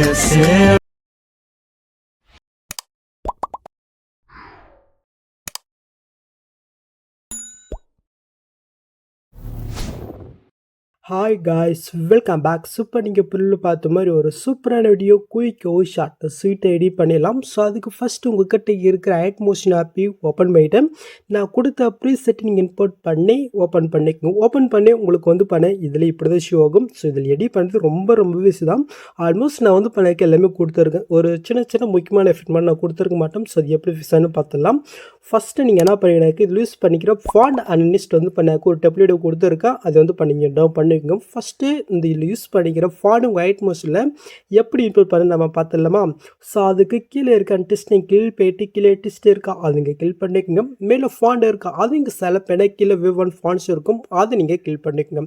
esqueceu hi guys welcome back super நீங்கள் புல்லு பார்த்த மாதிரி ஒரு சூப்பரான வீடியோ குயிக் ஓ ஷார்ட் ஸ்வீட்டை எடிட் பண்ணிடலாம். ஸோ அதுக்கு ஃபஸ்ட்டு உங்கள்கிட்ட இருக்கிற ஆட்மோஷன் ஆப்பி ஓப்பன் பண்ணிவிட்டேன் நான் கொடுத்த ப்ரீ நீங்கள் இன்போர்ட் பண்ணி ஓப்பன் பண்ணிக்கோங்க. ஓப்பன் பண்ணி உங்களுக்கு வந்து பண்ண இதில் இப்படி தான் ஷோ ஆகும். ஸோ இதில் எடிட் பண்ணுறது ரொம்ப ரொம்ப ஈஸி தான். ஆல்மோஸ்ட் நான் வந்து பண்ணிக்க எல்லாமே கொடுத்துருக்கேன். ஒரு சின்ன சின்ன முக்கியமான எஃபெக்ட் மாதிரி நான் கொடுத்துருக்க மாட்டோம். ஸோ அது எப்படி ஃபிக்ஸானு பார்த்துடலாம். ஃபஸ்ட்டு நீங்கள் என்ன பண்ணினாக்க இதில் யூஸ் பண்ணிக்கிற ஃபாண்ட் அண்ட் வந்து பண்ண ஒரு டெப்ளேட் கொடுத்துருக்கா? அது வந்து பண்ணிங்க. டவுன் பண்ணிக்கோங்க. ஃபஸ்ட்டு இந்த இதில் யூஸ் பண்ணிக்கிற ஃபாண்ட் ஒயிட் மோஸ்டில் எப்படி இன்க்ளூட் பண்ண நம்ம பார்த்துடலாமா? ஸோ அதுக்கு கீழே இருக்க டெஸ்ட் நீங்கள் கீழ் போயிட்டு கீழே டிஸ்ட் இருக்கா? அது நீங்கள் கில் பண்ணிக்கோங்க. மேலே ஃபாண்ட் இருக்கா? அது இங்கே சில பென கீழே விவ் ஒன் ஃபாண்ட்ஸ் இருக்கும். அது நீங்கள் கில் பண்ணிக்கோங்க.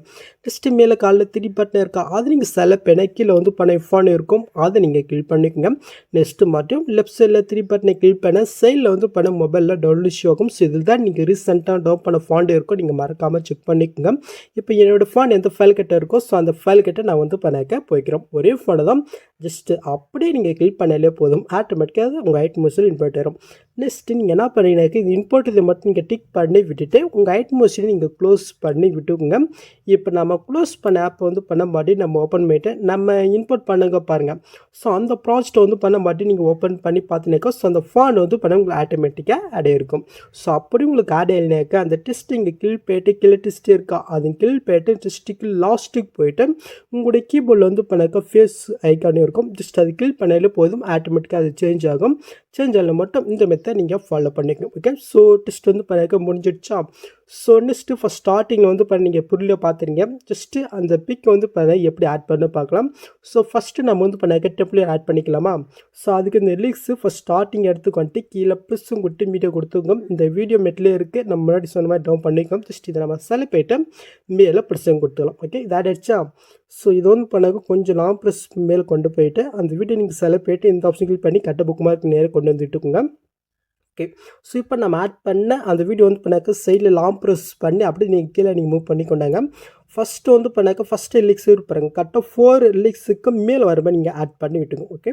டிஸ்ட்டு மேலே காலில் த்ரீ பட்டன் இருக்கா? அது நீங்கள் சில பென கீழே வந்து பண்ண ஃபாண்ட் இருக்கும். அதை நீங்கள் கில் பண்ணிக்கோங்க. நெக்ஸ்ட்டு மட்டும் லெஃப்ட் சைடில் த்ரீ பட்டனை கிளிக் பண்ண சைடில் வந்து பண்ண மொபைலில் டவுன் டவுன்லோட் ஷோ ஆகும் ஸோ இதில் தான் நீங்கள் ரீசெண்டாக டவுன் பண்ண ஃபாண்ட் இருக்கோ நீங்கள் மறக்காமல் செக் பண்ணிக்கோங்க. இப்போ என்னோடய ஃபாண்ட் எந்த ஃபைல் கிட்ட இருக்கோ ஸோ அந்த ஃபைல் கிட்ட நான் வந்து பண்ணாக்க போய்க்கிறோம். ஒரே ஃபோனை தான். ஜஸ்ட்டு அப்படியே நீங்கள் கிளிக் பண்ணாலே போதும். ஆட்டோமேட்டிக்காக உங்கள் ஐட் மோஷன் இன்போர்ட் வரும் நெக்ஸ்ட்டு நீங்கள் என்ன பண்ணீங்கன்னாக்க இது இம்போர்ட் இதை மட்டும் நீங்கள் டிக் பண்ணி விட்டுட்டு உங்கள் ஐட் மோஷனை நீங்கள் க்ளோஸ் பண்ணி விட்டுக்குங்க. இப்போ நம்ம க்ளோஸ் பண்ண ஆப்பை வந்து பண்ண மாட்டி நம்ம ஓப்பன் பண்ணிவிட்டு நம்ம இன்போர்ட் பண்ணுங்க பாருங்கள் ஸோ அந்த ப்ராஜெக்ட் வந்து பண்ண மாட்டி நீங்கள் ஓப்பன் பண்ணி பார்த்தீங்கன்னாக்கா ஸோ அந்த ஃபாண்ட் வந்து பண்ண உங்களுக்கு ஆட்டோமேட்டிக்காக ஆட் இருக்கும். ஸோ அப்படி உங்களுக்கு ஆட் ஆயினாக்கா அந்த டெஸ்ட் இங்கே கீழ் போயிட்டு கீழே டெஸ்ட் இருக்கா? அது கீழ் போயிட்டு டெஸ்ட்டுக்கு லாஸ்ட்டுக்கு போயிட்டு உங்களுடைய கீபோர்டில் வந்து பண்ணாக்கா ஃபேஸ் ஐக்கானே இருக்கும். ஜஸ்ட் அது கீழ் பண்ணாலே போதும் ஆட்டோமேட்டிக்காக அது சேஞ்ச் ஆகும். சேஞ்ச் ஆகல மட்டும் இந்த மெத்தட் நீங்கள் ஃபாலோ பண்ணிக்கணும் ஓகே ஸோ டெஸ்ட் வந்து பிறகு முடிஞ்சிடுச்சா? ஸோ நெக்ஸ்ட்டு ஃபஸ்ட் ஸ்டார்டிங்கில் வந்து பாரு நீங்கள் புரியல பார்த்துறீங்க ஜஸ்ட்டு அந்த பிக் வந்து பண்ண எப்படி ஆட் பண்ண பார்க்கலாம். ஸோ ஃபஸ்ட்டு நம்ம வந்து பண்ணாக்க டெப்ளேட் ஆட் பண்ணிக்கலாமா? ஸோ அதுக்கு இந்த லிக்ஸு ஃபஸ்ட் ஸ்டார்டிங் எடுத்துக்கு வந்துட்டு கீழே ப்ளஸ்ஸும் கொடுத்து மீடியோ கொடுத்துங்க இந்த வீடியோ மெட்லேயே இருக்குது நம்ம முன்னாடி சொன்ன மாதிரி டவுன் பண்ணிக்கோம் ஜஸ்ட் இதை நம்ம செலக்ட் போயிட்டு மேலே ப்ளஸ்ஸும் கொடுத்துக்கலாம் ஓகே இது ஆட் ஸோ இது வந்து பண்ணாக்க கொஞ்சம் லாங் ப்ரெஸ் மேலே கொண்டு போயிட்டு அந்த வீடியோ நீங்கள் செலக்ட் போய்ட்டு இந்த ஆப்ஷன் கிளிக் பண்ணி கட்ட புக் மார்க் நேராக கொண்டு வந்துட்டுக்குங்க ஓகே ஸோ இப்போ நம்ம ஆட் பண்ண அந்த வீடியோ வந்து பண்ணாக்க சைடில் லாங் ப்ரெஸ் பண்ணி அப்படியே நீங்கள் கீழே நீங்கள் மூவ் பண்ணி கொண்டாங்க ஃபஸ்ட்டு வந்து பண்ணாக்க ஃபஸ்ட்டு லிக்ஸ் இருப்பாருங்க கரெக்டாக ஃபோர் லிக்ஸுக்கு மேலே வர மாதிரி நீங்கள் ஆட் பண்ணி விட்டுங்க ஓகே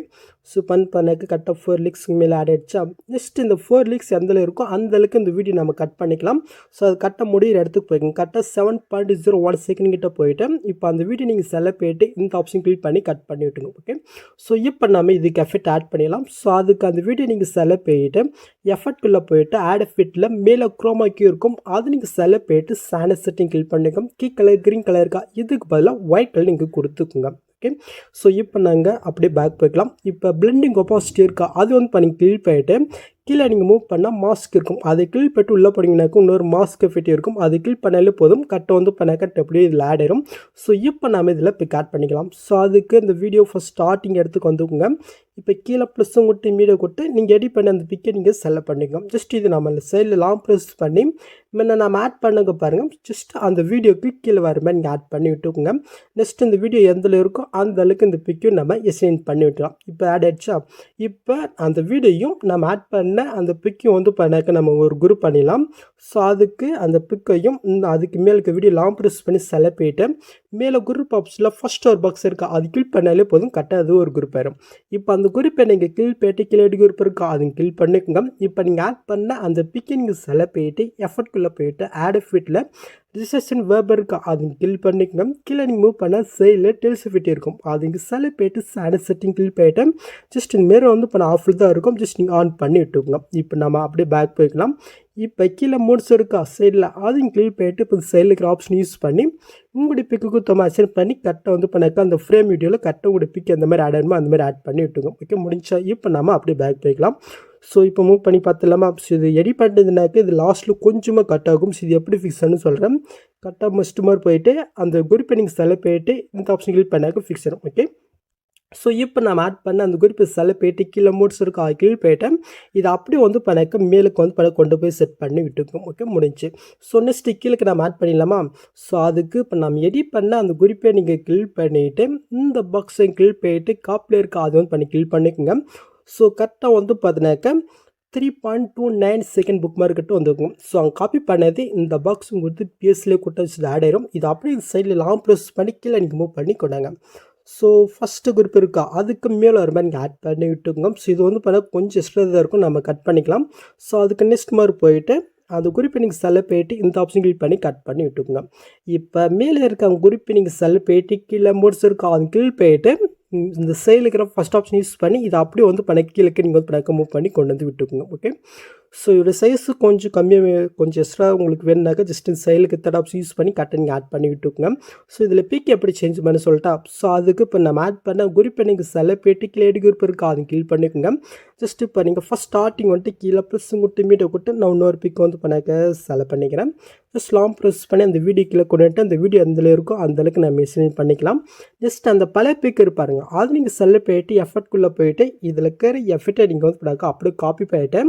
ஸோ பண் பண்ணாக்க கரெக்டாக ஃபோர் லிக்ஸுக்கு மேலே ஆட் ஆகிடுச்சா நெக்ஸ்ட் இந்த ஃபோர் லிக்ஸ் எந்த இருக்கோ அந்த அளவுக்கு இந்த வீடியோ நம்ம கட் பண்ணிக்கலாம். ஸோ அது கரெக்டாக முடிகிற இடத்துக்கு போய்க்குங்க. கரெக்டாக seven point zero one second கிட்ட போயிட்டு இப்போ அந்த வீடியோ நீங்கள் செலக்ட் போயிட்டு இந்த ஆப்ஷன் கிளிக் பண்ணி கட் பண்ணி விட்டுங்க ஓகே ஸோ இப்போ நம்ம இதுக்கு எஃபெக்ட் ஆட் பண்ணிடலாம். ஸோ அதுக்கு அந்த வீடியோ நீங்கள் செலக்ட் போயிட்டு எஃபர்ட்குள்ளே போயிட்டு ஆட் ஃபிட்டில் மேலே குரோமாக்கி இருக்கும். அது நீங்கள் செல போயிட்டு சானஸ் செட்டிங் கிளிக் பண்ணிக்கோங்க கீ கலர் க்ரீன் கலர் இருக்கா? இதுக்கு பதிலாக ஒயிட் கலர் நீங்கள் கொடுத்துக்குங்க. ஓகே ஸோ இப்போ நாங்கள் அப்படியே பேக் போய்க்கலாம். இப்போ பிளெண்டிங் ஒப்பாசிட்டி இருக்கா? அது வந்து பண்ணி கிளிக் போயிட்டு கீழே நீங்கள் மூவ் பண்ணால் மாஸ்க் இருக்கும். அதை கிளிக் போயிட்டு உள்ளே போனீங்கன்னாக்க இன்னொரு மாஸ்க் எஃபெக்ட் இருக்கும். அது கிளிக் பண்ணாலே போதும். கட்டை வந்து பண்ண கட் அப்படியே இதில் ஆட் ஆயிடும் ஸோ இப்போ நம்ம இதில் பிக் ஆட் பண்ணிக்கலாம். ஸோ அதுக்கு இந்த வீடியோ ஃபஸ்ட் ஸ்டார்டிங் எடுத்துக்கு வந்துக்குங்க. இப்போ கீழே ப்ளஸ்ஸும் கொட்டு மீடியோ கொட்டு நீங்கள் எடிட் பண்ணி அந்த பிக்கை நீங்கள் செலக்ட் பண்ணிக்கோ ஜஸ்ட் இது நம்ம சைடில் லாங் ப்ரெஸ் பண்ணி முன்ன நம்ம ஆட் பண்ணுங்க பாருங்கள் ஜஸ்ட் அந்த வீடியோக்கு கீழே வர மாதிரி நீங்கள் ஆட் பண்ணி விட்டுக்குங்க. நெக்ஸ்ட் இந்த வீடியோ எந்தில் இருக்கோ அந்த அளவுக்கு இந்த பிக்கையும் நம்ம எசைன் பண்ணி விட்டுலாம் இப்போ ஆட் ஆயிடுச்சா? இப்போ அந்த வீடியோயும் நம்ம ஆட் பண்ண அந்த பிக்கையும் வந்து பண்ணாக்க நம்ம ஒரு குரூப் பண்ணிடலாம். ஸோ அதுக்கு அந்த பிக்கையும் அதுக்கு மேலே இருக்க வீடியோ லாங் ப்ரெஸ் பண்ணி செலக்ட் போயிட்டு மேலே குரூப் ஆப்ஸில் ஃபஸ்ட் ஒரு பாக்ஸ் இருக்கா? அது கிளிக் பண்ணாலே போதும் கரெக்டாக அது ஒரு குரூப் ஆயிரும் இப்போ அந்த குரூப்பை நீங்கள் கில் போயிட்டு கிளேடி குரூப் இருக்கா? அது கில் பண்ணிக்கோங்க. இப்போ நீங்கள் ஆட் பண்ண அந்த பிக்கை நீங்கள் போயிட்டு எஃபர்ட்குள்ளே போயிட்டு ஆட் ஃபிட்டில் ரிஜிஸ்ட்ரேஷன் வேர்ப் இருக்கா? அது கில் பண்ணிக்கோங்க. கீழே நீங்கள் மூவ் பண்ணால் சைடில் டெல்ஸ் ஃபிட் இருக்கும். அது இங்கே போயிட்டு சாட செட்டிங் கில் போயிட்டு ஜஸ்ட் இந்த மாரி வந்து இப்போ ஆஃபில் தான் இருக்கும். ஜஸ்ட் நீங்கள் ஆன் பண்ணி விட்டுக்கோங்க இப்போ நம்ம அப்படியே பேக் போய்க்கலாம். இப்போ கீழே மூட்ஸ் இருக்கா? சைடில் அதையும் கிளிக் போயிட்டு இப்போ சைடில் இருக்கிற ஆப்ஷன் யூஸ் பண்ணி உங்களுடைய பிக்கு தம்ம அசைன் பண்ணி கரெக்டாக வந்து பண்ணாக்கா அந்த ஃப்ரேம் வீடியோவில் கரெக்டாக உங்களுடைய பிக் அந்த மாதிரி ஆட் ஆகணுமோ அந்த மாதிரி ஆட் பண்ணி விட்டுங்க ஓகே முடிஞ்சா இப்போ நம்ம அப்படியே பேக் போய்க்கலாம். ஸோ இப்போ மூவ் பண்ணி பார்த்துலாமா ஸோ இது எடிட் பண்ணுறதுனாக்க இது லாஸ்ட்டில் கொஞ்சமாக கட் ஆகும். ஸோ இது எப்படி ஃபிக்ஸ்னு சொல்கிறேன் கரெக்டாக மஸ்ட் மாதிரி போயிட்டு அந்த குரூப்பை நீங்கள் செலவு போயிட்டு இந்த ஆப்ஷன் கிளிக் பண்ணாக்க ஃபிக்ஸ் ஆகும் ஓகே ஸோ இப்போ நம்ம ஆட் பண்ண அந்த குறிப்பு செலக்ட் போயிட்டு கீழே மூட்ஸ் இருக்கா கீழ் போயிட்டேன். இது அப்படியே வந்து பண்ணாக்க மேலுக்கு வந்து பண்ண கொண்டு போய் செட் பண்ணி விட்டுக்கும் ஓகே முடிஞ்சு. ஸோ நெக்ஸ்ட் கீழுக்கு நம்ம ஆட் பண்ணிடலாமா? ஸோ அதுக்கு இப்போ நம்ம எடிட் பண்ண அந்த குறிப்பை நீங்கள் கிளிக் பண்ணிவிட்டு இந்த பாக்ஸை கிளிக் போயிட்டு காப்பில் இருக்கா அது வந்து பண்ணி கிளிக் பண்ணிக்கோங்க. ஸோ கரெக்டாக வந்து பார்த்தினாக்க three point two nine second book market வந்துருக்கும். ஸோ அவங்க காப்பி பண்ணது இந்த பாக்ஸ் உங்களுக்கு பிஎஸ்லேயே கொடுத்து ஆட் ஆயிரும். இது அப்படியே சைடில் லாங் ப்ரெஸ் பண்ணி கீழே நீங்கள் மூவ் பண்ணி கொண்டாங்க ஸோ ஃபஸ்ட்டு குரூப் இருக்கா? அதுக்கு மேலே ஒரு மாதிரி நீங்கள் ஆட் பண்ணி விட்டுக்கோங்க ஸோ இது வந்து பார்த்தா கொஞ்சம் எக்ஸ்ட்ரா இதாக இருக்கும். நம்ம கட் பண்ணிக்கலாம். ஸோ அதுக்கு நெக்ஸ்ட் மாதிரி போயிட்டு அந்த குறிப்பை நீங்கள் செல்ல போயிட்டு இந்த ஆப்ஷன் கிளிக் பண்ணி கட் பண்ணி விட்டுக்கோங்க. இப்போ மேலே இருக்க குறிப்பை நீங்கள் செல்ல போயிட்டு கீழே மோட்ஸ் இருக்கா அது கிளிக் போயிட்டு இந்த செயலுக்கிற இருக்கிற ஃபஸ்ட் ஆப்ஷன் யூஸ் பண்ணி இதை அப்படியே வந்து பண்ண கீழே நீங்கள் வந்து பண்ண மூவ் பண்ணி கொண்டு வந்து விட்டுக்கோங்க. ஓகே ஸோ இதோட சைஸு கொஞ்சம் கம்மியாக கொஞ்சம் எக்ஸ்ட்ரா உங்களுக்கு வேணுனாக்கா ஜஸ்ட் இந்த சைலுக்கு தேர்ட் ஆப்ஸ் யூஸ் பண்ணி கரெக்டாக நீங்கள் ஆட் பண்ணி விட்டுக்குங்க. ஸோ இதில் பிக் எப்படி சேஞ்ச் பண்ண சொல்லிட்டா ஸோ அதுக்கு இப்போ நம்ம ஆட் பண்ண குறிப்பை நீங்கள் சில போயிட்டு கீழே எடி குறிப்பு இருக்கா அது கீழ் பண்ணிக்கோங்க. ஜஸ்ட் இப்போ நீங்கள் ஃபஸ்ட் ஸ்டார்டிங் வந்துட்டு கீழே ப்ளஸ் விட்டு மீட்டை கொடுத்து நான் இன்னொரு பிக் வந்து பண்ணாக்க செலக்ட் பண்ணிக்கிறேன். ஜஸ்ட் லாங் ப்ரெஸ் பண்ணி அந்த வீடியோ கீழே கொண்டுட்டு அந்த வீடியோ எந்தல இருக்கோ அந்தளவுக்கு நான் மெசேஜ் பண்ணிக்கலாம். ஜஸ்ட் அந்த பழைய பிக் இருப்பாருங்க அது நீங்கள் செல்ல போயிட்டு எஃபர்ட்குள்ளே போயிட்டு இதில் இருக்கிற எஃபர்ட்டை நீங்கள் வந்து பண்ணாக்க அப்படியே காப்பி பண்ணிட்டு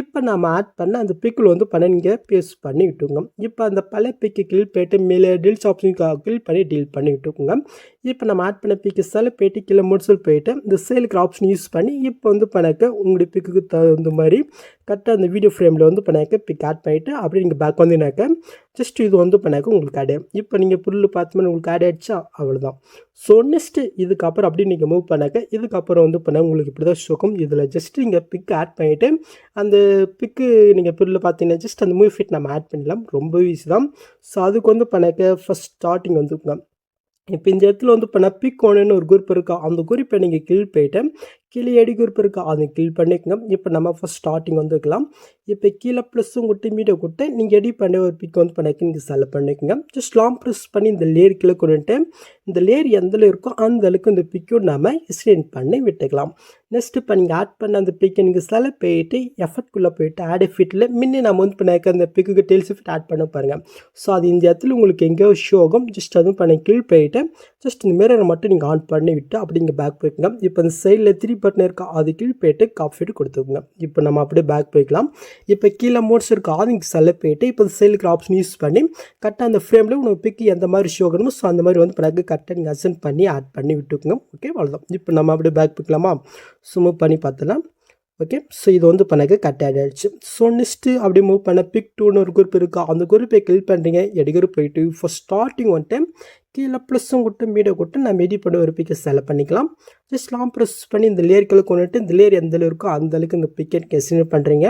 இப்போ இப்போ நம்ம ஆட் பண்ண அந்த பிக்கில் வந்து பண்ண நீங்கள் பேஸ்ட் பண்ணி விட்டுங்க இப்போ அந்த பழைய பிக்கு கிளிக் போயிட்டு மேலே டீல்ஸ் ஆப்ஷனுக்காக கிளிக் பண்ணி டீல் பண்ணி இப்போ நம்ம ஆட் பண்ண பிக்கு செல்ல போயிட்டு கீழே முடிச்சல் போயிட்டு இந்த சேலுக்கு ஆப்ஷன் யூஸ் பண்ணி இப்போ வந்து பண்ணாக்க உங்களுடைய பிக்குக்கு தகுந்த மாதிரி கரெக்டாக அந்த வீடியோ ஃப்ரேமில் வந்து பண்ணாக்க பிக் ஆட் பண்ணிவிட்டு அப்படி நீங்கள் பேக் வந்தீங்கன்னாக்க ஜஸ்ட் இது வந்து பண்ணாக்க உங்களுக்கு ஆட் ஆகும் இப்போ நீங்கள் புல்லு பார்த்தோம்னா உங்களுக்கு ஆட் ஆகிடுச்சா அவ்வளோதான் ஸோ நெக்ஸ்ட்டு இதுக்கப்புறம் அப்படி நீங்கள் மூவ் பண்ணாக்க இதுக்கப்புறம் வந்து பண்ண உங்களுக்கு இப்படி தான் ஷோக்கும் இதில் ஜஸ்ட் நீங்கள் பிக் ஆட் பண்ணிவிட்டு அந்த பிக்கு நீங்கள் புல்லில் பார்த்தீங்கன்னா ஜஸ்ட் அந்த மூவி ஃபிட் நம்ம ஆட் பண்ணலாம் ரொம்ப ஈஸி தான். ஸோ அதுக்கு வந்து பண்ணாக்க ஃபஸ்ட் ஸ்டார்டிங் வந்து இப்போ இந்த இடத்துல வந்து பண்ணால் பிக் ஒன்றுன்னு ஒரு குரூப் இருக்கா? அந்த குரூப்பை நீங்கள் கீழ் போயிட்டு கீழே எடி குரூப் இருக்கா? அதை கில் பண்ணிக்கோங்க. இப்போ நம்ம ஃபஸ்ட் ஸ்டார்டிங் வந்துக்கலாம் இப்போ கீழே ப்ளஸ்ஸும் கொட்டு மீடியோ கொட்டு நீங்கள் எடி பண்ண ஒரு பிக் வந்து பண்ணிக்க நீங்கள் செலக்ட் பண்ணிக்கோங்க. ஜஸ்ட் லாங் ப்ரெஸ் பண்ணி இந்த லேயர் கீழே கொண்டுட்டு இந்த லேயர் எந்த இருக்கோ அந்த அளவுக்கு இந்த பிக்கும் நம்ம எக்ஸ்டெண்ட் பண்ணி விட்டுக்கலாம். நெக்ஸ்ட் இப்போ நீங்கள் ஆட் பண்ண அந்த பிக்கை நீங்கள் செலக்ட் போயிட்டு எஃபர்ட்குள்ளே போயிட்டு ஆட் ஃபிட்டில் முன்னே நம்ம வந்து பண்ணிக்க அந்த பிக்குக்கு டெல்ஸ் ஃபிட் ஆட் பண்ண பாருங்கள் ஸோ அது இந்த இடத்துல உங்களுக்கு எங்கேயோ ஷோ ஆகும். ஜஸ்ட் அதுவும் பண்ணி கீழ் போயிட்டு ஜஸ்ட் இந்த மிரரை மட்டும் நீங்கள் ஆன் பண்ணி விட்டு அப்படி இங்கே பேக் போய்க்குங்க. இப்போ இந்த சைடில் த்ரீ பட்டன் இருக்கா அது கீழ் போயிட்டு காஃபிட்டு கொடுத்துருங்க இப்போ நம்ம அப்படியே பேக் போய்க்கலாம். இப்போ கீழே மோட்ஸ் இருக்கா அது இங்கே செல்ல போயிட்டு இப்போ சைலுக்கு ஆப்ஷன் யூஸ் பண்ணி கரெக்டாக அந்த ஃப்ரேமில் உங்களுக்கு பிக்கு எந்த மாதிரி ஷோ ஆகணுமோ ஸோ அந்த மாதிரி வந்து பிறகு கரெக்டாக நீங்கள் அசன் பண்ணி ஆட் பண்ணி விட்டுக்குங்க. ஓகே அவ்வளோதான் இப்போ நம்ம அப்படியே பேக் போய்க்கலாமா? சும்மா பண்ணி பார்த்தலாம் ஓகே ஸோ இது வந்து பண்ணக்கு கட் ஆகிடுச்சு ஸோ நெக்ஸ்ட்டு அப்படியே மூவ் பண்ண பிக் டூன்னு ஒரு குரூப் இருக்கா அந்த குரூப்பை கிளிக் பண்ணுறீங்க எடுக்கிற போயிட்டு ஃபர்ஸ்ட் ஸ்டார்டிங் வந்துட்டு கீழே ப்ளஸ்ஸும் கொடுத்து மீடியோ கொடுத்து நம்ம மெடி பண்ண ஒரு பிக்கை செலக்ட் பண்ணிக்கலாம். ஜஸ்ட் லாங் ப்ரெஸ் பண்ணி இந்த லேயர்களை கொண்டுட்டு இந்த லேயர் எந்த இருக்கோ அந்த அளவுக்கு இந்த பிக்கெட் எஸ்டிமேட் பண்ணுறீங்க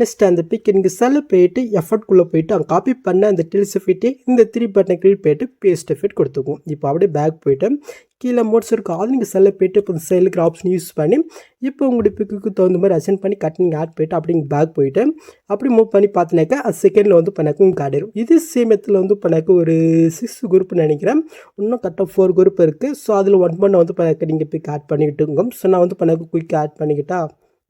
நெக்ஸ்ட் அந்த பிக்கெட் நீங்கள் செல்ல போயிட்டு எஃபர்ட்குள்ளே போயிட்டு அங்கே காப்பி பண்ண அந்த டில்ஸ் ஃபிட்டு இந்த த்ரீ பட்டனை கிளிக் போயிட்டு பேஸ்ட் ஃபிட் கொடுத்துக்கும். இப்போ அப்படியே பேக் போயிட்டு கீழே மோட்ஸ் இருக்கும் அது நீங்கள் செல்ல போயிட்டு இப்போ இந்த சைலுக்கு ஆப்ஷன் யூஸ் பண்ணி இப்போ உங்களுடைய பிக்குக்கு தகுந்த மாதிரி அசென்ட் பண்ணி கட் நீங்கள் ஆட் போயிட்டு அப்படிங்க பேக் போயிட்டு அப்படி மூவ் பண்ணி பார்த்தினாக்கா அது செகண்டில் வந்து பண்ணாக்க உங்களுக்கு ஆடிடும் இது சேமியத்தில் வந்து பண்ணாக்க ஒரு சிக்ஸ் குரூப் நினைக்கிறேன். இன்னும் கரெக்டாக ஃபோர் குரூப் இருக்குது ஸோ அதில் ஒன் பண்ண வந்து பண்ணாக்க நீங்கள் பிக் ஆட் பண்ணிக்கிட்டுங்க ஸோ நான் வந்து பண்ணக்கு குயிக்காக ஆட் பண்ணிக்கிட்டா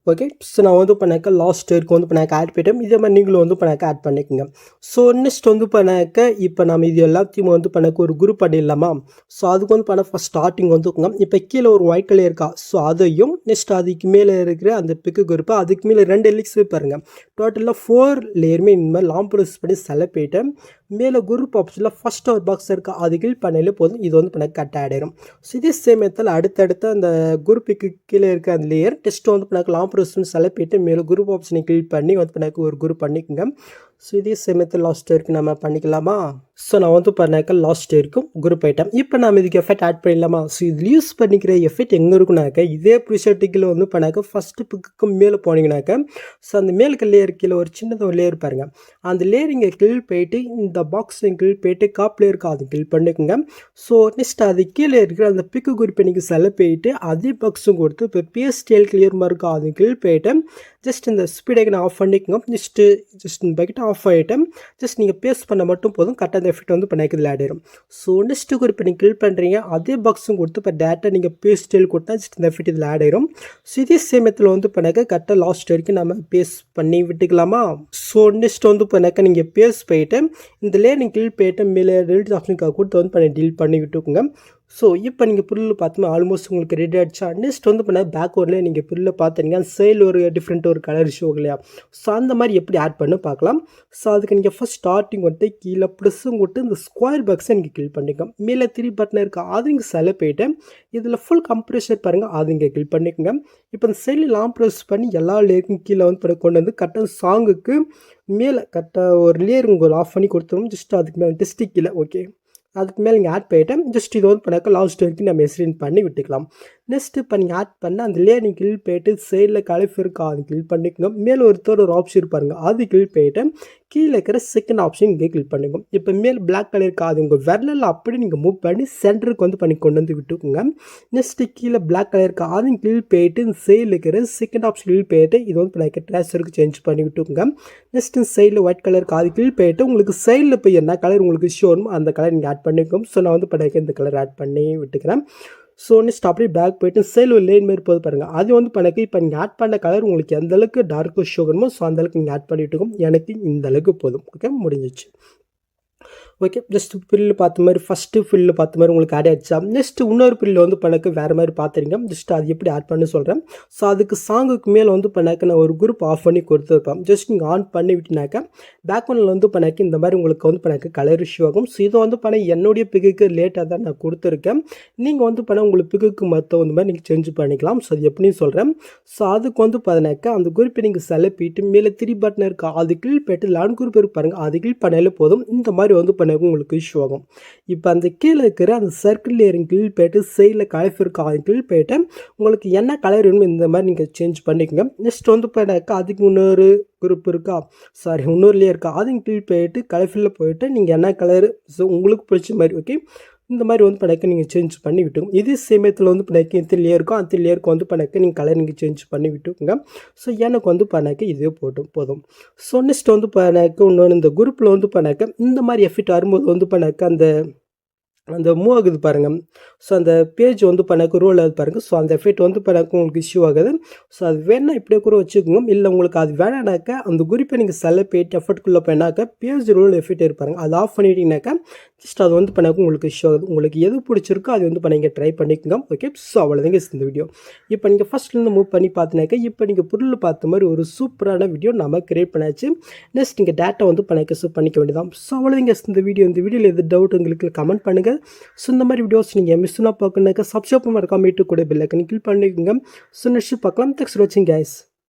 ஓகே ஸோ நான் வந்து பண்ணாக்க லாஸ்ட் இயருக்கு வந்து பண்ணாக்க ஆட் பண்ணிட்டேன் இதே மாதிரி நீங்களும் வந்து பண்ணாக்க ஆட் பண்ணிக்கோங்க. ஸோ நெக்ஸ்ட் வந்து பண்ணாக்க இப்போ நம்ம இது எல்லாத்தையும் வந்து பண்ணாக்க ஒரு குரூப் பண்ணிடலாமா ஸோ அதுக்கு வந்து பண்ண ஃபஸ்ட் ஸ்டார்டிங் வந்துக்கோங்க இப்போ கீழே ஒரு ஒயிட் கலர் இருக்கா? ஸோ அதையும் நெக்ஸ்ட் அதுக்கு மேலே இருக்கிற அந்த பிக்கு குரூப்பை அதுக்கு மேலே ரெண்டு லிக்ஸ் பாருங்கள் டோட்டலாக ஃபோர் லேயருமே இந்த மாதிரி லாங் ப்ரெஸ் பண்ணி செலக்ட் போயிட்டேன் மேலே குரூப் ஆப்ஷனில் ஃபஸ்ட் ஒரு பாக்ஸ் இருக்கா? அது கிளிக் பண்ணாலே போதும். இது வந்து பண்ண கட் ஆகிடும் ஸோ இதே சேமத்தில் அடுத்தடுத்து அந்த குரூப்புக்கு கீழே இருக்க அந்த லேயர் டெஸ்ட் வந்து பண்ணாக்க லாங் ப்ரெஸ் மேலே குரூப் ஆப்ஷனை கிளிக் பண்ணி வந்து பண்ணாக்க ஒரு குரூப் பண்ணிக்கோங்க. ஸோ இதே சேமத்தில் லாஸ்ட் வரைக்கும் நம்ம பண்ணிக்கலாமா? ஸோ நான் வந்து பண்ணாக்க லாஸ்ட் வரைக்கும் குரூப் ஐட்டம் இப்போ நம்ம இதுக்கு எஃபெக்ட் ஆட் பண்ணிடலாமா? ஸோ இது யூஸ் பண்ணிக்கிற எஃபெக்ட் எங்கே இருக்குனாக்க இதே ப்ரிசர்ட்டிக்கில் வந்து பண்ணாக்க ஃபஸ்ட்டு பிக்கு மேலே போனீங்கன்னாக்க ஸோ அந்த மேலுக்கு லேயர் கீழே ஒரு சின்னதாக ஒரு லேயர் பாருங்கள் அந்த லேயர் இங்கே கிளில் போயிட்டு இந்த பாக்ஸ் கிளில் போயிட்டு காப் லேயருக்கு அது கிளில் பண்ணிக்கோங்க. ஸோ நெக்ஸ்ட் அது கீழே இருக்கிற அந்த பிக்கு குறிப்பை நீங்கள் செல போயிட்டு அதே பாக்ஸும் கொடுத்து இப்போ பிஎஸ்டிஎல் கிளியர் மார்க்கு அது கிளில் போயிட்டு ஜஸ்ட் இந்த ஸ்பீடை நான் ஆஃப் பண்ணிக்கோங்க. ஜஸ்ட்டு ஜஸ்ட் இந்த பக்கெட் ஆஃப் ஆகிட்டேன் ஜஸ்ட் நீங்கள் பேஸ்ட் பண்ண மட்டும் போதும். கரெக்டாக அந்த எஃபெக்ட் வந்து பண்ணிக்கிறதுல ஆட் ஆயிடும் ஸோ நெக்ஸ்ட்டு குறிப்பை நீங்கள் கிளிக் பண்ணுறீங்க அதே பாக்ஸும் கொடுத்து இப்போ டேட்டா நீங்கள் பேஸ்டில் கொடுத்தா ஜஸ்ட் இந்த எஃபெக்ட் இதில் ஆட் ஆயிடும் ஸோ இதே சேமத்தில் வந்து பண்ணாக்க கரெக்டாக லாஸ்ட் வரைக்கும் நம்ம பேஸ்ட் பண்ணி விட்டுக்கலாமா? ஸோ நெக்ஸ்ட் வந்து பண்ணாக்க நீங்கள் பேஸ் போயிட்டு இந்த லேயர் நீங்கள் கிளிக் போயிட்டு மேலே ரெல்ட் ஆப்ஷனுக்காக கொடுத்து வந்து பண்ணி டீல் பண்ணி விட்டுக்கோங்க. ஸோ இப்போ நீங்கள் புல்லில் பார்த்தோம்னா ஆல்மோஸ்ட் உங்களுக்கு ரெடி ஆகிடுச்சா நெக்ஸ்ட் வந்து பண்ண பேக்வர்டில் நீங்கள் புல்லில் பார்த்தீங்க அந்த சைடில் ஒரு டிஃப்ரெண்ட் ஒரு கலர் ஷோ இல்லையா? ஸோ அந்த மாதிரி எப்படி ஆட் பண்ண பார்க்கலாம். ஸோ அதுக்கு நீங்கள் ஃபஸ்ட் ஸ்டார்டிங் வந்துட்டு கீழே ப்ளஸ்ஸும் கொடுத்து இந்த ஸ்கொயர் பாக்ஸை நீங்கள் கிளிக் பண்ணிக்கோங்க. மேலே த்ரீ பட்டன் இருக்கா அது இங்கே செல போயிட்டு இதில் ஃபுல் கம்ப்ரெஷர் பாருங்கள் அது இங்கே கிளிக் பண்ணிக்கோங்க. இப்போ இந்த சைடில் லாம் ப்ரெஸ் பண்ணி எல்லா லேயருக்கும் கீழே வந்து பிறகு கொண்டு வந்து கரெக்டாக சாங்குக்கு மேலே கரெக்டாக ஒரு லேயர் உங்களுக்கு ஆஃப் பண்ணி கொடுத்துரும். ஜஸ்ட் அதுக்கு மேலே டெஸ்டிக் கீழே ஓகே அதுக்கு மேலே நீங்கள் ஆட் போயிட்டேன் ஜஸ்ட் இது ஓன் பண்ணாக்க லாஸ்ட் வரைக்கும் நம்ம எஸ்ரின் பண்ணி விட்டுக்கலாம். நெக்ஸ்ட்டு இப்போ நீங்கள் ஆட் பண்ண அந்த லேயர் நீங்கள் கிளிக் போயிட்டு சைடில் கலஃப் இருக்கா அது கிளிக் பண்ணிக்கோங்க. மேலே ஒருத்தர் ஒரு ஆப்ஷன் இருப்பாருங்க. அது கிளிக் போயிட்டு கீழே இருக்கிற செகண்ட் ஆப்ஷன் இங்கே கிளிக் பண்ணிக்கோங்க. இப்போ மேல் பிளாக் கலர் இருக்காது உங்கள் விரலில் அப்படி நீங்கள் மூவ் பண்ணி சென்டருக்கு வந்து பண்ணி கொண்டு வந்து விட்டுக்குங்க. நெக்ஸ்ட்டு கீழே பிளாக் கலர் இருக்கா அதையும் கிளிக் போயிட்டு இந்த சைடில் இருக்கிற செகண்ட் ஆப்ஷன் கிளிக் போயிட்டு இது வந்து இப்போ ட்ராசருக்கு சேஞ்ச் பண்ணி விட்டுக்குங்க. நெக்ஸ்ட்டு சைடில் ஒயிட் கலர் இருக்கா அது கிளிக் போயிட்டு உங்களுக்கு சைடில் போய் என்ன கலர் உங்களுக்கு ஷோனுமோ அந்த கலர் நீங்கள் ஆட் பண்ணிக்கோங்க. ஸோ நான் வந்து இப்போ இந்த கலர் ஆட் பண்ணி விட்டுக்கிறேன். ஸோ நெக்ஸ்ட் அப்படியே பேக் போயிட்டு சேல் ஒரு லேன் மாரி போது பாருங்கள் அது வந்து பண்ணக்கு இப்போ நீங்கள் ஆட் பண்ண கலர் உங்களுக்கு எந்த அளவுக்கு டார்க்கு ஷோ வேணுமோ ஸோ அந்த அளவுக்கு நீங்கள் ஆட் பண்ணிட்டு எனக்கு இந்த அளவுக்கு போதும். ஓகே முடிஞ்சிச்சு. ஓகே ஜஸ்ட் ஃபில்லு பார்த்த மாதிரி ஃபஸ்ட்டு ஃபில்லு பார்த்த மாதிரி உங்களுக்கு ஆட் ஆகிடுச்சா நெக்ஸ்ட்டு இன்னொரு பில்லு வந்து பண்ணக்கு வேறு மாதிரி பார்த்துறீங்க ஜஸ்ட் அது எப்படி ஆட் பண்ண சொல்கிறேன் ஸோ அதுக்கு சாங்குக்கு மேலே வந்து பண்ணாக்க நான் ஒரு குரூப் ஆஃப் பண்ணி கொடுத்துருப்பேன். ஜஸ்ட் நீங்கள் ஆன் பண்ணி விட்டுனாக்க பேக்ரவுண்டில் வந்து பண்ணாக்க இந்த மாதிரி உங்களுக்கு வந்து பண்ணாக்க கலர் இஷ்யூ ஆகும். ஸோ இதை வந்து பண்ண என்னுடைய பிகுக்கு லேட்டாக தான் நான் கொடுத்துருக்கேன். நீங்கள் வந்து பண்ண உங்களுக்கு பிகுக்கு மற்ற இந்த மாதிரி நீங்கள் சேஞ்ச் பண்ணிக்கலாம். ஸோ அது எப்படின்னு சொல்கிறேன் ஸோ அதுக்கு வந்து பார்த்தினாக்கா அந்த குரூப்பை நீங்கள் செலப்பிட்டு மேலே த்ரீ பட்டன் இருக்கா. அது கீழ் போய்ட்டு லான் குரூப் இருப்பாருங்க அது கீழ் பண்ணாலே போதும். இந்த மாதிரி வந்து பண்ண உங்களுக்கு இஷ்யூ ஆகும் இப்போ அந்த கீழே இருக்கிற அந்த சர்க்கிள் லேயரிங் கீழ் போயிட்டு சைடில் கலர் இருக்கா அது கீழ் போயிட்டு உங்களுக்கு என்ன கலர் வேணும் இந்த மாதிரி நீங்கள் சேஞ்ச் பண்ணிக்கோங்க. நெக்ஸ்ட் வந்து போயிட்டாக்கா அதுக்கு இன்னொரு குரூப் இருக்கா? சாரி இன்னொரு லேயர் இருக்கா? அதுக்கு கீழ் போயிட்டு கலர்ஃபில்லில் போயிட்டு நீங்கள் என்ன கலர் ஸோ உங்களுக்கு பிடிச்ச மாதிரி ஓகே இந்த மாதிரி வந்து படக்கு நீங்கள் சேஞ்ச் பண்ணி விட்டுங்க இதே சேமியத்தில் வந்து படக்கு எத்தனை லேயருக்கும் அந்த லேயருக்கு வந்து படக்கு நீங்கள் கலர் நீங்கள் சேஞ்ச் பண்ணி விட்டுங்க ஸோ எனக்கு வந்து பண்ணாக்க இதே போட்டும் போதும். ஸோ நெக்ஸ்ட் வந்து பணக்க இன்னொன்று இந்த குரூப்பில் வந்து பணக்க இந்த மாதிரி எஃபிட் வரும்போது வந்து பணக்க அந்த அந்த மூவ் ஆகுது பாருங்கள் ஸோ அந்த பேஜ் வந்து பண்ணக்கு ரோல் ஆகுது பாருங்கள் ஸோ அந்த எஃபெக்ட் வந்து பண்ணக்கு உங்களுக்கு இஷ்யூ ஆகுது. ஸோ அது வேணால் இப்படியே கூட வச்சுக்கோங்க. இல்லை உங்களுக்கு அது வேணானாக்கா அந்த குறிப்பை நீங்கள் செல்ல போயிட்டு எஃபர்ட்குள்ளே போயினாக்கா பேஜ் ரோல் எஃபெக்ட் இருப்பாருங்க அது ஆஃப் பண்ணிட்டீங்கனாக்கா ஜஸ்ட் அது வந்து பண்ணக்கு உங்களுக்கு ஷோ ஆகுது உங்களுக்கு எது பிடிச்சிருக்கோ அது வந்து பண்ணி ட்ரை பண்ணிக்கோங்க. ஓகே ஸோ அவ்வளோதாங்க இந்த வீடியோ இப்போ நீங்கள் ஃபஸ்ட்லேருந்து மூவ் பண்ணி பார்த்தினாக்கா இப்போ நீங்கள் பொருள் பார்த்த மாதிரி ஒரு சூப்பரான வீடியோ நம்ம கிரியேட் பண்ணாச்சு. நெக்ஸ்ட் நீங்கள் டேட்டா வந்து பண்ணக்க சூப் பண்ணிக்க வேண்டியதான் ஸோ அவ்வளோதாங்க இந்த வீடியோ இந்த வீடியோவில் எது டவுட் உங்களுக்கு கமெண்ட் பண்ணுங்கள் ஸோ இந்த மாதிரி வீடியோஸ் நீங்கள் மிஸ்னா பார்க்கணுனாக்கா சப்ஸ்கிரைப் மறக்காம கூட பெல்லைக்கன் கிளிக் பண்ணிக்கோங்க. ஸோ நெக்ஸ்ட் பார்க்கலாம். தேங்க்ஸ் ஃபார் வாட்சிங் கைஸ்